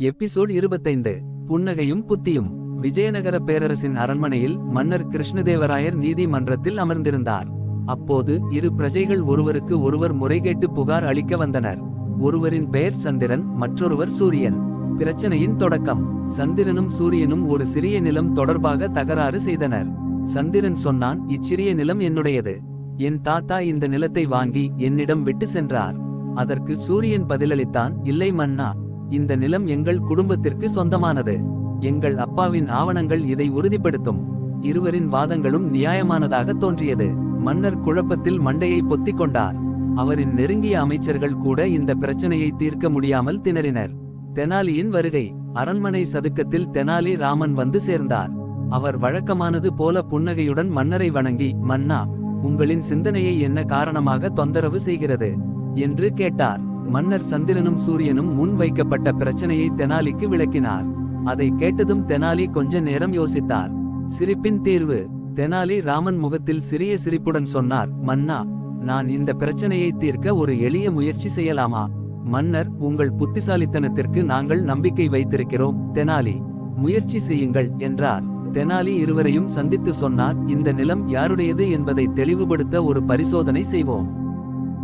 Episode இருபத்தைந்து. புன்னகையும் புத்தியும். விஜயநகர பேரரசின் அரண்மனையில் மன்னர் கிருஷ்ணதேவராயர் நீதிமன்றத்தில் அமர்ந்திருந்தார். அப்போது இரு பிரஜைகள் ஒருவருக்கு ஒருவர் முறைகேட்டு புகார் அளிக்க வந்தனர். ஒருவரின் பெயர் சந்திரன் மற்றொருவர் சூரியன். பிரச்சனையின் தொடக்கம். சந்திரனும் சூரியனும் ஒரு சிறிய நிலம் தொடர்பாக தகராறு செய்தனர். சந்திரன் சொன்னான் இச்சிறிய நிலம் என்னுடையது. என் தாத்தா இந்த நிலத்தை வாங்கி என்னிடம் விட்டு சென்றார். அதற்கு சூரியன் பதிலளித்தான் இல்லை மன்னா. இந்த நிலம் எங்கள் குடும்பத்திற்கு சொந்தமானது. எங்கள் அப்பாவின் ஆவணங்கள் இதை உறுதிப்படுத்தும். இருவரின் வாதங்களும் நியாயமானதாக தோன்றியது. மன்னர் குழப்பத்தில் மண்டையை பொத்திக் கொண்டார். அவரின் நெருங்கிய அமைச்சர்கள் கூட இந்த பிரச்சனையை தீர்க்க முடியாமல் திணறினர். தெனாலியின் வருகை. அரண்மனை சதுக்கத்தில் தெனாலி ராமன் வந்து சேர்ந்தார். அவர் வழக்கமானது போல புன்னகையுடன் மன்னரை வணங்கி மன்னா உங்களின் சிந்தனையை என்ன காரணமாக தொந்தரவு செய்கிறது? என்று கேட்டார். மன்னர் சந்திரனும் சூரியனும் முன் வைக்கப்பட்ட பிரச்சனையை தெனாலிக்கு விளக்கினார். அதை கேட்டதும் தெனாலி கொஞ்ச நேரம் யோசித்தார். சிரிப்பின் தீர்வு தெனாலி ராமன் முகத்தில் சிறிய சிரிப்புடன் சொன்னார் மன்னா நான் இந்த பிரச்சனையை தீர்க்க ஒரு எளிய முயற்சி செய்யலாமா? மன்னர் உங்கள் புத்திசாலித்தனத்திற்கு நாங்கள் நம்பிக்கை வைத்திருக்கிறோம் தெனாலி. முயற்சி செய்யுங்கள் என்றார். தெனாலி இருவரையும் சந்தித்து சொன்னார் இந்த நிலம் யாருடையது என்பதை தெளிவுபடுத்த ஒரு பரிசோதனை செய்வோம்.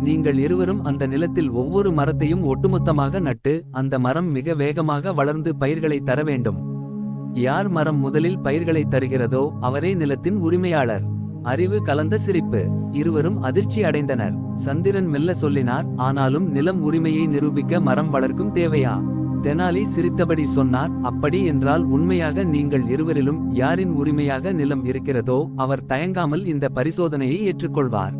நீங்கள் இருவரும் அந்த நிலத்தில் ஒவ்வொரு மரத்தையும் ஒட்டுமொத்தமாக நட்டு அந்த மரம் மிக வேகமாக வளர்ந்து பயிர்களை தர வேண்டும். யார் மரம் முதலில் பயிர்களை தருகிறதோ அவரே நிலத்தின் உரிமையாளர். அறிவு கலந்த சிரிப்பு. இருவரும் அதிர்ச்சி அடைந்தனர். சந்திரன் மெல்ல சொல்லினார் ஆனாலும் நிலம் உரிமையை நிரூபிக்க மரம் வளர்க்கும் தேவையா? தெனாலி சிரித்தபடி சொன்னார் அப்படி என்றால் உண்மையாக நீங்கள் இருவரிலும் யாரின் உரிமையாக நிலம் இருக்கிறதோ அவர் தயங்காமல் இந்த பரிசோதனையை ஏற்றுக்கொள்வார்.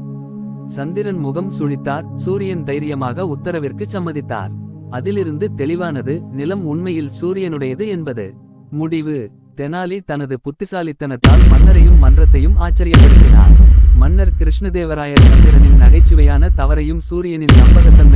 சந்திரன் முகம் சுழித்தார். சூரியன் தைரியமாக உத்தரவிற்கு சம்மதித்தார். அதிலிருந்து தெளிவானது நிலம் உண்மையில் சூரியனுடையது என்பது. முடிவு. தெனாலி தனது புத்திசாலித்தனத்தால் மன்னரையும் மன்றத்தையும் ஆச்சரியப்படுத்தினார். மன்னர் கிருஷ்ணதேவராயர் சந்திரனின் நகைச்சுவையான தவறையும் சூரியனின் நம்பகத்தன்மை